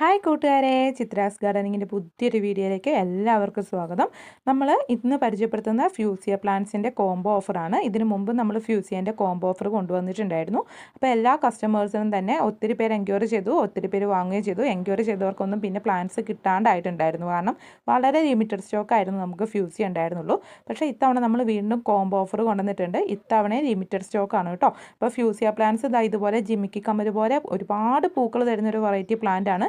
Hi കൂട്ടുകാരെ ചിത്രാസ് ഗാർഡനിങ്ങിന്റെ പുതിയൊരു വീഡിയോയിലേക്ക് എല്ലാവർക്കും സ്വാഗതം. നമ്മൾ ഇന്ന് പരിചയപ്പെടുത്തുന്ന ഫ്യൂസിയ പ്ലാന്റ്സിന്റെ കോംബോ ഓഫറാണ്. ഇതിനു മുമ്പ് നമ്മൾ ഫ്യൂസിയന്റെ കോംബോ ഓഫർ കൊണ്ടുവന്നിട്ടുണ്ടായിരുന്നു. അപ്പോൾ എല്ലാ കസ്റ്റമേഴ്സിനും തന്നെ ഒത്തിരി പേര് എൻക്വയറി ചെയ്തു ഒത്തിരി പേര് വാങ്ങുകയും ചെയ്തു. എൻക്വയറി ചെയ്തവർക്കൊന്നും പിന്നെ പ്ലാന്റ്സ് കിട്ടാണ്ടായിട്ടുണ്ടായിരുന്നു. കാരണം വളരെ ലിമിറ്റഡ് സ്റ്റോക്ക് ആയിരുന്നു നമുക്ക് ഫ്യൂസിയ ഉണ്ടായിരുന്നുള്ളൂ. പക്ഷേ ഇത്തവണ നമ്മൾ വീണ്ടും കോംബോ ഓഫർ കൊണ്ടുവന്നിട്ടുണ്ട്. ഇത്തവണ ലിമിറ്റഡ് സ്റ്റോക്കാണ് കേട്ടോ. അപ്പോൾ ഫ്യൂസിയ പ്ലാന്റ്സ് ഇതാ ഇതുപോലെ ജിമിക്കി കമ്മൽ പോലെ ഒരുപാട് പൂക്കൾ തരുന്നൊരു വെറൈറ്റി പ്ലാന്റ് ആണ്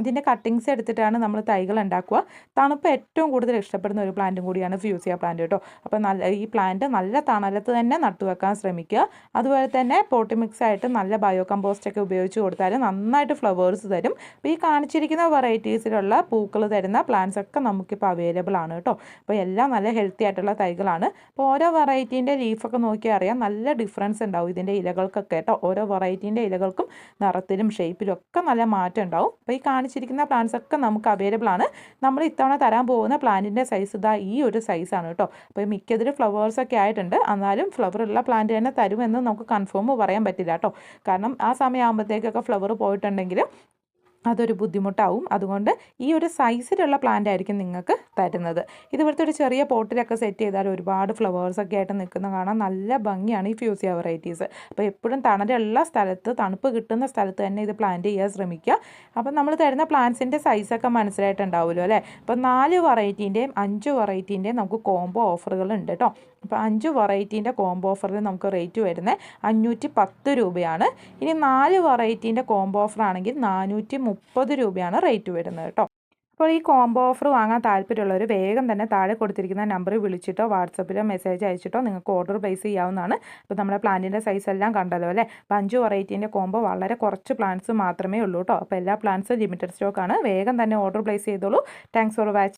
ഇതിന്റെ കട്ടിങ്സ് എടുത്തിട്ടാണ് നമ്മൾ തൈകൾ ഉണ്ടാക്കുക. തണുപ്പ് ഏറ്റവും കൂടുതൽ ഇഷ്ടപ്പെടുന്ന ഒരു പ്ലാന്റും കൂടിയാണ് ഫ്യൂസിയ പ്ലാന്റ് കേട്ടോ. അപ്പോൾ നല്ല ഈ പ്ലാന്റ് നല്ല തണലത്ത് തന്നെ നട്ടുവെക്കാൻ ശ്രമിക്കുക. അതുപോലെ തന്നെ പോട്ടി മിക്സ് ആയിട്ട് നല്ല ബയോ കമ്പോസ്റ്റ് ഒക്കെ ഉപയോഗിച്ച് കൊടുത്താൽ നന്നായിട്ട് ഫ്ലവേഴ്സ് തരും. ഈ കാണിച്ചിരിക്കുന്ന വെറൈറ്റീസിലുള്ള പൂക്കൾ തരുന്ന പ്ലാന്റ്സ് ഒക്കെ നമുക്കിപ്പോൾ അവൈലബിൾ ആണ് കേട്ടോ. അപ്പോൾ എല്ലാം നല്ല ഹെൽത്തി ആയിട്ടുള്ള തൈകളാണ്. അപ്പോൾ ഓരോ വെറൈറ്റീന്റെ ലീഫൊക്കെ നോക്കിയാൽ അറിയാം നല്ല ഡിഫറൻസ് ഉണ്ടാവും ഇതിന്റെ ഇലകൾക്കൊക്കെ കേട്ടോ. ഓരോ വെറൈറ്റീന്റെ ഇലകൾക്കും നിറത്തിലും ഷേപ്പിലും ഒക്കെ നല്ല മാറ്റം ഉണ്ടാവും. അപ്പോൾ ഈ കാണിച്ചിരിക്കുന്ന പ്ലാന്റ്സ് ഒക്കെ നമുക്ക് അവൈലബിൾ ആണ്. നമ്മൾ ഇത്തവണ തരാൻ പോകുന്ന പ്ലാന്റിന്റെ സൈസ് ഇതാ ഈ ഒരു സൈസാണ് കേട്ടോ അപ്പോൾ മിക്കതിൽ ഫ്ലവേഴ്സ് ഒക്കെ ആയിട്ടുണ്ട്. എന്നാലും ഫ്ലവർ ഉള്ള പ്ലാന്റ് തന്നെ തരുമെന്ന് നമുക്ക് കൺഫേം പറയാൻ പറ്റില്ല കേട്ടോ കാരണം ആ സമയമാകുമ്പോഴത്തേക്കൊക്കെ ഫ്ലവർ പോയിട്ടുണ്ടെങ്കിൽ അതൊരു ബുദ്ധിമുട്ടാവും. അതുകൊണ്ട് ഈ ഒരു സൈസിലുള്ള പ്ലാന്റ് ആയിരിക്കും നിങ്ങൾക്ക് തരുന്നത്. ഇതുപോലത്തെ ഒരു ചെറിയ പോട്ടിലൊക്കെ സെറ്റ് ചെയ്താൽ ഒരുപാട് ഫ്ലവേഴ്സ് ഒക്കെ ആയിട്ട് നിൽക്കുന്ന കാണാൻ നല്ല ഭംഗിയാണ് ഈ ഫ്യൂസിയ വെറൈറ്റീസ് അപ്പോൾ എപ്പോഴും തണലുള്ള സ്ഥലത്ത് തണുപ്പ് കിട്ടുന്ന സ്ഥലത്ത് തന്നെ ഇത് പ്ലാന്റ് ചെയ്യാൻ ശ്രമിക്കുക. അപ്പം നമ്മൾ തരുന്ന പ്ലാന്റ്സിന്റെ സൈസൊക്കെ മനസ്സിലായിട്ടുണ്ടാവുമല്ലോ അല്ലേ? അപ്പോൾ നാല് വെറൈറ്റീന്റെയും അഞ്ച് വെറൈറ്റീന്റെയും നമുക്ക് കോംബോ ഓഫറുകൾ ഉണ്ട് കേട്ടോ. അപ്പോൾ അഞ്ച് വെറൈറ്റീന്റെ കോംബോ ഓഫറിൽ നമുക്ക് റേറ്റ് വരുന്നത് അഞ്ഞൂറ്റി പത്ത് രൂപയാണ്. ഇനി നാല് വെറൈറ്റീന്റെ കോംബോ ഓഫറാണെങ്കിൽ നാനൂറ്റി മുപ്പത് രൂപയാണ് റേറ്റ് വരുന്നത് കേട്ടോ. അപ്പോൾ ഈ കോംബോ ഓഫർ വാങ്ങാൻ താല്പര്യമുള്ളവർ വേഗം തന്നെ താഴെ കൊടുത്തിരിക്കുന്ന നമ്പറിൽ വിളിച്ചിട്ടോ വാട്സപ്പിലോ മെസ്സേജ് അയച്ചിട്ടോ നിങ്ങൾക്ക് ഓർഡർ പ്ലേസ് ചെയ്യാവുന്നതാണ്. അപ്പോൾ നമ്മുടെ പ്ലാന്റിന്റെ സൈസ് എല്ലാം കണ്ടല്ലോ അല്ലേ? അഞ്ച് വെറൈറ്റീന്റെ കോംബോ വളരെ കുറച്ച് പ്ലാന്റ്സ് മാത്രമേ ഉള്ളൂ കേട്ടോ. അപ്പോൾ എല്ലാ പ്ലാന്റ്സും ലിമിറ്റഡ് സ്റ്റോക്കാണ് വേഗം തന്നെ ഓർഡർ പ്ലേസ് ചെയ്തോളൂ. Thanks for watch